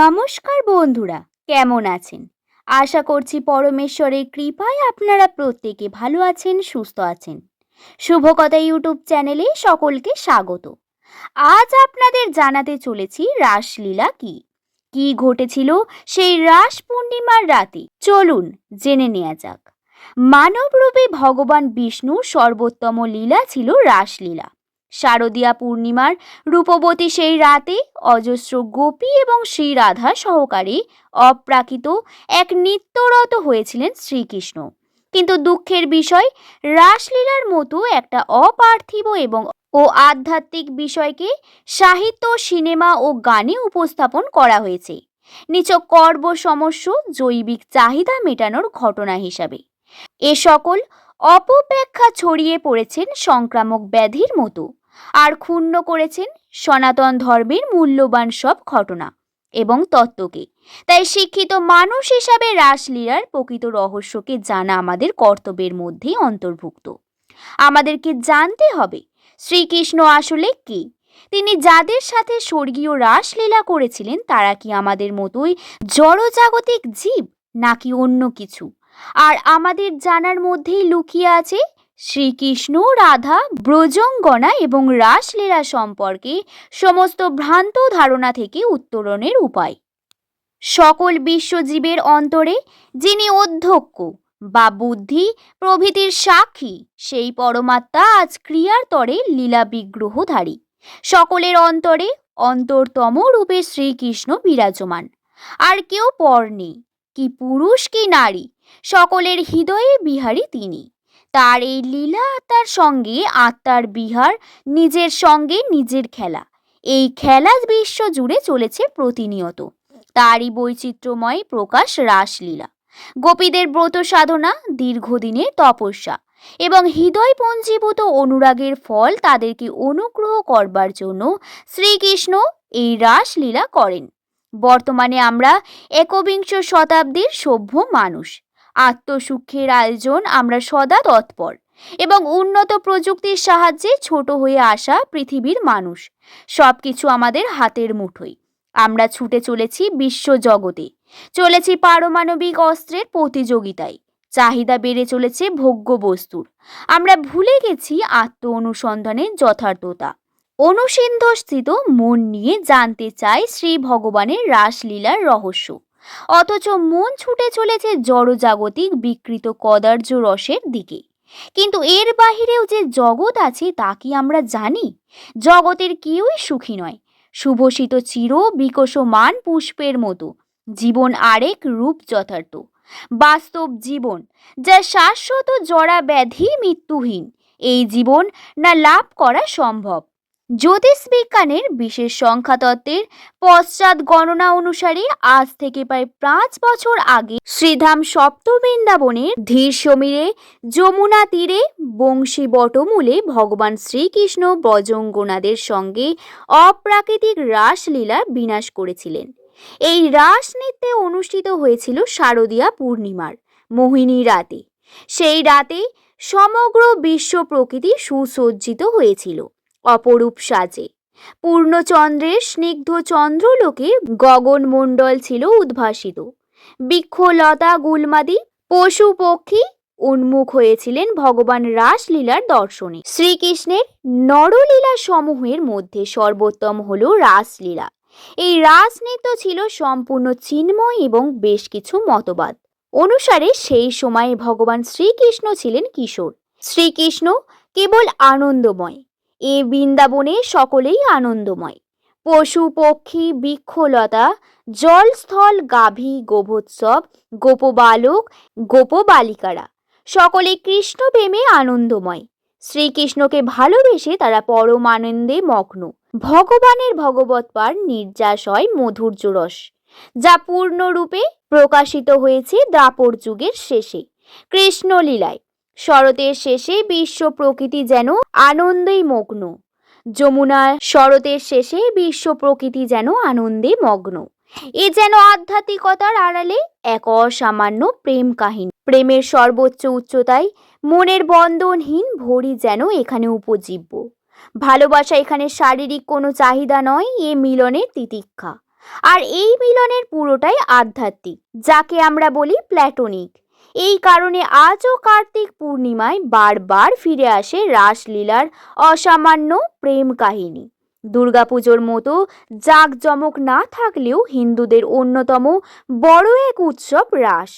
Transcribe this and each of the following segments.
নমস্কার বন্ধুরা, কেমন আছেন? আশা করছি পরমেশ্বরের কৃপায় আপনারা প্রত্যেকে ভালো আছেন, সুস্থ আছেন। শুভকথা ইউটিউব চ্যানেলে সকলকে স্বাগত। আজ আপনাদের জানাতে চলেছি রাসলীলা কি? কি ঘটেছিল সেই রাস পূর্ণিমার রাতে? চলুন জেনে নেওয়া যাক। মানবরূপে ভগবান বিষ্ণু সর্বোত্তম লীলা ছিল রাসলীলা। শারদীয়া পূর্ণিমার, রূপবতী সেই রাতে অজস্র গোপী এবং শ্রীরাধা সহকারে অপ্রাকৃত এক নিত্যরত হয়েছিলেন শ্রীকৃষ্ণ। কিন্তু দুঃখের বিষয়, রাসলীলার মতো একটা অপার্থিব এবং ও আধ্যাত্মিক বিষয়কে সাহিত্য, সিনেমা ও গানে উপস্থাপন করা হয়েছে। নিচক কর্ব সমস্য, জৈবিক চাহিদা মেটানোর ঘটনা হিসাবে। এ সকল অপব্যাখ্যা ছড়িয়ে পড়েছেন সংক্রামক ব্যাধির মতো। আর ক্ষুণ্ণ করেছেন সনাতন ধর্মের মূল্যবান সব ঘটনা এবং তত্ত্বকে। তাই শিক্ষিত মানুষ হিসাবে রাসলীলার প্রকৃত রহস্যকে জানা আমাদের কর্তব্যের মধ্যে অন্তর্ভুক্ত। আমাদেরকে জানতে হবে শ্রীকৃষ্ণ আসলে কে? তিনি যাদের সাথে স্বর্গীয় রাসলীলা করেছিলেন, তারা কি আমাদের মতোই জড়জাগতিক জীব নাকি অন্য কিছু? আর আমাদের জানার মধ্যেই লুকিয়ে আছে শ্রীকৃষ্ণ, রাধা, ব্রজঙ্গনা এবং রাসলীলা সম্পর্কে সমস্ত ভ্রান্ত ধারণা থেকে উত্তরণের উপায়। সকল বিশ্বজীবের অন্তরে যিনি অধ্যক্ষ বা বুদ্ধি, প্রভৃতির সাক্ষী, সেই পরমাত্মা আজ ক্রিয়ার তরে লীলা বিগ্রহধারী। সকলের অন্তরে অন্তরতম রূপে শ্রীকৃষ্ণ বিরাজমান। আর কেউ পর নেই, কি পুরুষ কি নারী, সকলের হৃদয়ে বিহারী তিনি। তার এই লীলা আত্মার সঙ্গে আত্মার বিহার, নিজের সঙ্গে নিজের খেলা। এই খেলা বিশ্ব জুড়ে চলেছে প্রতিনিয়ত। তারই বৈচিত্র্যময় প্রকাশ রাসলীলা। গোপীদের ব্রত সাধনা, দীর্ঘদিনের তপস্যা এবং হৃদয় পঞ্জীভূত অনুরাগের ফল তাদেরকে অনুগ্রহ করবার জন্য শ্রীকৃষ্ণ এই রাসলীলা করেন। বর্তমানে আমরা একবিংশ শতাব্দীর সভ্য মানুষ। আত্মসুখের আয়োজন আমরা সদা তৎপর এবং উন্নত প্রযুক্তির সাহায্যে ছোট হয়ে আসা পৃথিবীর মানুষ। সব কিছু আমাদের হাতের মুঠোয়। আমরা ছুটে চলেছি বিশ্ব জগতে। চলেছি পারমাণবিক অস্ত্রের প্রতিযোগিতায়। চাহিদা বেড়ে চলেছে ভোগ্য বস্তুর। আমরা ভুলে গেছি আত্ম অনুসন্ধানের যথার্থতা। অনুসিন্ধস্থিত মন নিয়ে জানতে চাই শ্রী ভগবানের রাসলীলার রহস্য। অথচ মন ছুটে চলেছে জড়জাগতিক বিকৃত কদার্য রসের দিকে। কিন্তু এর বাহিরেও যে জগৎ আছে তা কি আমরা জানি? জগতের কেউই সুখী নয়। শুভসিত চির বিকশমান পুষ্পের মতো। জীবন আরেক রূপ যথার্থ। বাস্তব জীবন, যা শাশ্বত জরা ব্যাধি মৃত্যুহীন। এই জীবন না লাভ করা সম্ভব। জ্যোতিষ বিজ্ঞানের বিশেষ সংখ্যাতত্ত্বের পশ্চাৎ গণনা অনুসারে আজ থেকে প্রায় পাঁচ বছর আগে শ্রীধাম সপ্তবৃন্দাবনের ধীর সমীরে, যমুনা তীরে বংশী বটমূলে ভগবান শ্রীকৃষ্ণ ব্রজঙ্গনাদের সঙ্গে অপ্রাকৃতিক রাসলীলা বিনাশ করেছিলেন। এই রাস নৃত্যে অনুষ্ঠিত হয়েছিল শারদীয়া পূর্ণিমার মোহিনী রাতে। সেই রাতে সমগ্র বিশ্ব প্রকৃতি সুসজ্জিত হয়েছিল। অপরূপ সাজে। পূর্ণচন্দ্রের স্নিগ্ধ চন্দ্রলোকে গগনমণ্ডল ছিল উদ্ভাসিত। বৃক্ষলতা গুলমাদি, পশু পক্ষী উন্মুখ হয়েছিলেন ভগবান রাসলীলার দর্শনে। শ্রীকৃষ্ণের নরলীলা সমূহের মধ্যে সর্বোত্তম হল রাসলীলা। এই রাসনৃত্য ছিল সম্পূর্ণ চিন্ময় এবং বেশ কিছু মতবাদ। অনুসারে সেই সময়ে ভগবান শ্রীকৃষ্ণ ছিলেন কিশোর। শ্রীকৃষ্ণ কেবল আনন্দময়। এ বৃন্দাবনে সকলেই আনন্দময়। পশু, পক্ষী, বৃক্ষলতা, জলস্থল, গাভী, গোভোৎসব, গোপবালক, গোপবালিকারা, সকলে কৃষ্ণ প্রেমে আনন্দময়। শ্রীকৃষ্ণকে ভালোবেসে তারা পরম আনন্দে মগ্ন। ভগবানের ভগবত পার নির্যাস হয় মধুর্য রস যা পূর্ণরূপে প্রকাশিত হয়েছে দ্রাপর যুগের শেষে। কৃষ্ণলীলায় শরতের শেষে বিশ্ব প্রকৃতি যেন আনন্দেই মগ্ন। যমুনার শরতের শেষে বিশ্ব প্রকৃতি যেন আনন্দে মগ্ন। এ যেন আধ্যাত্মিকতার আড়ালে এক অসামান্য প্রেম কাহিনী। প্রেমের সর্বোচ্চ উচ্চতায় মনের বন্ধনহীন ভরি যেন এখানে উপজীব্য। ভালোবাসা এখানে শারীরিক কোনো চাহিদা নয়, এ মিলনের তিতিক্ষা। আর এই মিলনের পুরোটাই আধ্যাত্মিক, যাকে আমরা বলি প্ল্যাটোনিক। এই কারণে আজও কার্তিক পূর্ণিমায় বারবার ফিরে আসে রাসলীলার অসামান্য প্রেম কাহিনী। দুর্গাপুজোর মতো জাঁকজমক না থাকলেও হিন্দুদের অন্যতম বড় এক উৎসব রাস।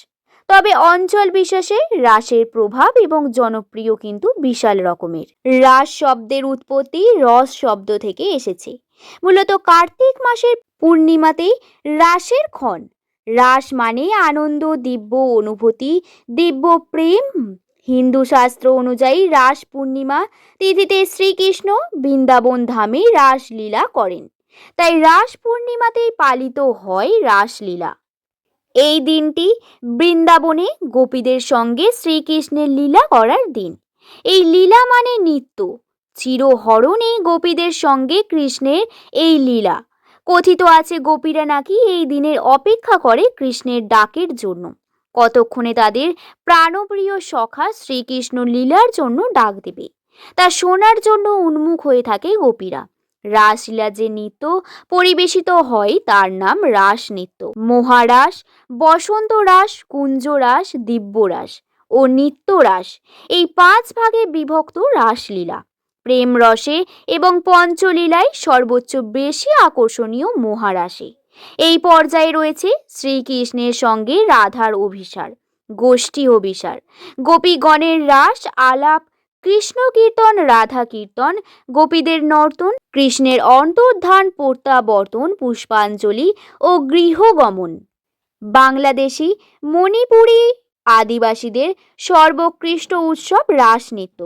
তবে অঞ্চল বিশেষে রাসের প্রভাব এবং জনপ্রিয় কিন্তু বিশাল রকমের। রাস শব্দের উৎপত্তি রস শব্দ থেকে এসেছে। মূলত কার্তিক মাসের পূর্ণিমাতেই রাসের ক্ষণ। রাস মানে আনন্দ, দিব্য অনুভূতি, দিব্য প্রেম। হিন্দু শাস্ত্র অনুযায়ী রাস পূর্ণিমা, তিথিতে শ্রীকৃষ্ণ বৃন্দাবন ধামে রাসলীলা করেন। তাই রাস পূর্ণিমাতেই পালিত হয় রাসলীলা এই দিনটি বৃন্দাবনে গোপীদের সঙ্গে শ্রীকৃষ্ণের লীলা করার দিন। এই লীলা মানে নিত্য। চিরহরণ এই গোপীদের সঙ্গে কৃষ্ণের এই লীলা। কথিত আছে গোপীরা নাকি এই দিনের অপেক্ষা করে কৃষ্ণের ডাকের জন্য। কতক্ষণে তাদের প্রাণপ্রিয় সখা শ্রীকৃষ্ণ লীলার জন্য ডাক দেবে। তা শোনার জন্য উন্মুখ হয়ে থাকে গোপীরা। রাসলীলা যে নৃত্য পরিবেশিত হয় তার নাম রাস নৃত্য। মহারাস, বসন্ত রাস, কুঞ্জ রাস দিব্যরাস ও নিত্যরাস এই পাঁচ ভাগে বিভক্ত রাসলীলা। প্রেম রসে এবং পঞ্চলীলায় সর্বোচ্চ বেশি আকর্ষণীয় মহারাসে এই পর্যায়ে রয়েছে শ্রীকৃষ্ণের সঙ্গে রাধার অভিসার, গোষ্ঠী অভিসার, গোপীগণের রাস, আলাপ কৃষ্ণ কীর্তন রাধা কীর্তন গোপীদের নর্তন, কৃষ্ণের অন্তর্ধান, প্রত্যাবর্তন, পুষ্পাঞ্জলি ও গৃহগমন। বাংলাদেশি, মণিপুরী আদিবাসীদের সর্বোৎকৃষ্ট উৎসব রাস নৃত্য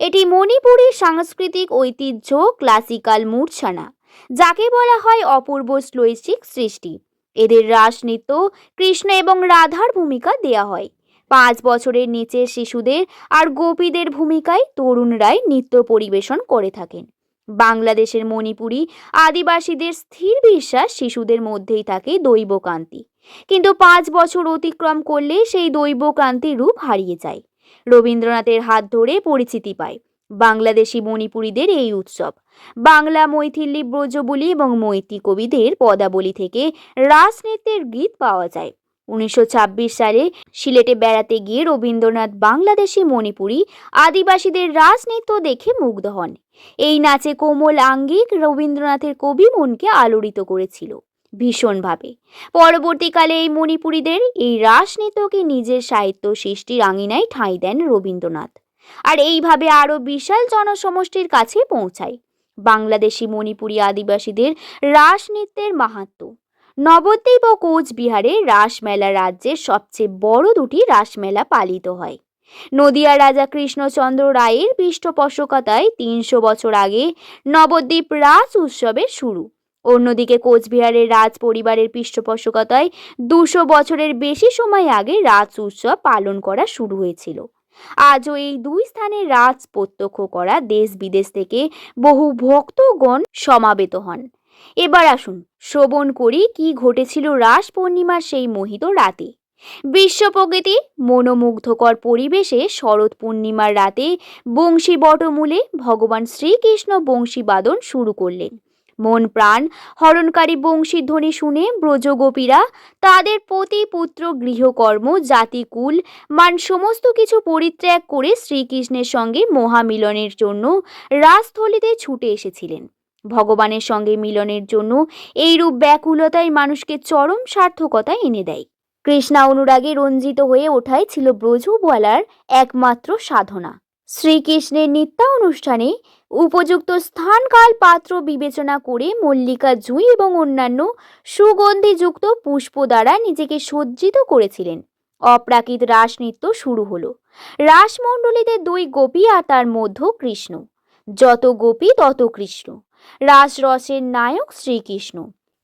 এটি মণিপুরী সাংস্কৃতিক ঐতিহ্য ক্লাসিক্যাল মূর্ছানা, যাকে বলা হয় অপূর্ব শ্লৈষিক সৃষ্টি। এদের রাস নৃত্য কৃষ্ণ এবং রাধার ভূমিকা দেয়া হয়। পাঁচ বছরের নিচে শিশুদের আর গোপীদের ভূমিকায় তরুণরাই নৃত্য পরিবেশন করে থাকেন। বাংলাদেশের মণিপুরী আদিবাসীদের স্থির বিশ্বাস শিশুদের মধ্যেই থাকে দৈবকান্তি কিন্তু পাঁচ বছর অতিক্রম করলে সেই দৈবক্রান্তির রূপ হারিয়ে যায়। রবীন্দ্রনাথের হাত ধরে পরিচিতি পায়। বাংলাদেশি মণিপুরীদের এই উৎসব। বাংলা মৈথিলি ব্রজবলি এবং মৈতি কবিদের পদাবলী থেকে রাস নৃত্যের গীত পাওয়া যায়। উনিশশো ছাব্বিশ সালে সিলেটে বেড়াতে গিয়ে রবীন্দ্রনাথ বাংলাদেশি মণিপুরী আদিবাসীদের রাস দেখে মুগ্ধ হন। এই নাচে কোমল আঙ্গিক রবীন্দ্রনাথের কবি মনকে আলোড়িত করেছিল। ভীষণভাবে। পরবর্তীকালে এই মণিপুরীদের এই রাসনৃত্যকে নিজের সাহিত্য সৃষ্টির আঙিনায় ঠাঁই দেন রবীন্দ্রনাথ। আর এইভাবে আরও বিশাল জনসমষ্টির কাছে পৌঁছায় বাংলাদেশি মণিপুরী আদিবাসীদের রাস নৃত্যের মাহাত্ম্য নবদ্বীপ ও কোচবিহারে রাসমেলা রাজ্যের সবচেয়ে বড় দুটি রাসমেলা পালিত হয়। নদিয়া রাজা কৃষ্ণচন্দ্র রায়ের পৃষ্ঠপোষকতায় তিনশো বছর আগে নবদ্বীপ রাস উৎসবের শুরু। অন্যদিকে কোচবিহারের রাজ পরিবারের পৃষ্ঠপোষকতায় দুশো বছরের বেশি সময় আগে রাজ উৎসব পালন করা শুরু হয়েছিল। আজও এই দুই স্থানে রাজ প্রত্যক্ষ করা দেশ বিদেশ থেকে বহু ভক্তগণ সমাবেত হন। এবার আসুন, শ্রবণ করি কি ঘটেছিল রাস পূর্ণিমার সেই মোহিত রাতে। বিশ্ব প্রকৃতি মনোমুগ্ধকর পরিবেশে শরৎ পূর্ণিমার রাতে বংশী বটমূলে ভগবান শ্রীকৃষ্ণ বংশীবাদন শুরু করলেন। মন প্রাণ, হরণকারী বংশীধ্বনি শুনে ব্রজগোপীরা তাদের পতি পুত্র গৃহকর্ম, জাতিকুল, মান সমস্ত কিছু পরিত্যাগ করে শ্রীকৃষ্ণের সঙ্গে মহামিলনের জন্য রাসস্থলিতে ছুটে এসেছিলেন। ভগবানের সঙ্গে মিলনের জন্য এইরূপ ব্যাকুলতাই মানুষকে চরম সার্থকতা এনে দেয়। কৃষ্ণা অনুরাগে রঞ্জিত হয়ে ওঠাই ছিল ব্রজবলার একমাত্র সাধনা। শ্রীকৃষ্ণের নিত্যা অনুষ্ঠানে উপযুক্ত স্থানকাল পাত্র বিবেচনা করে মল্লিকা জুঁই এবং অন্যান্য সুগন্ধিযুক্ত পুষ্প দ্বারা নিজেকে সজ্জিত করেছিলেন। অপ্রাকৃত রাস নৃত্য শুরু হলো। রাসমণ্ডলীতে দুই গোপী আর তার মধ্য কৃষ্ণ। যত গোপী, তত কৃষ্ণ। রাস রসের নায়ক শ্রীকৃষ্ণ।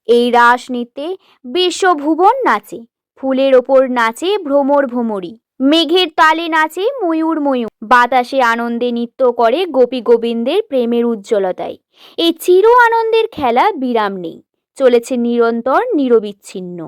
এই রাস নৃত্যে বিশ্বভুবন নাচে। ফুলের ওপর নাচে ভ্রমর ভ্রমরী। মেঘের তালে নাচে ময়ূর ময়ূর। বাতাসে আনন্দে নৃত্য করে গোপী গোবিন্দের প্রেমের উজ্জ্বলতায়। এই চির আনন্দের খেলা বিরাম নেই। চলেছে নিরন্তর নিরবিচ্ছিন্ন।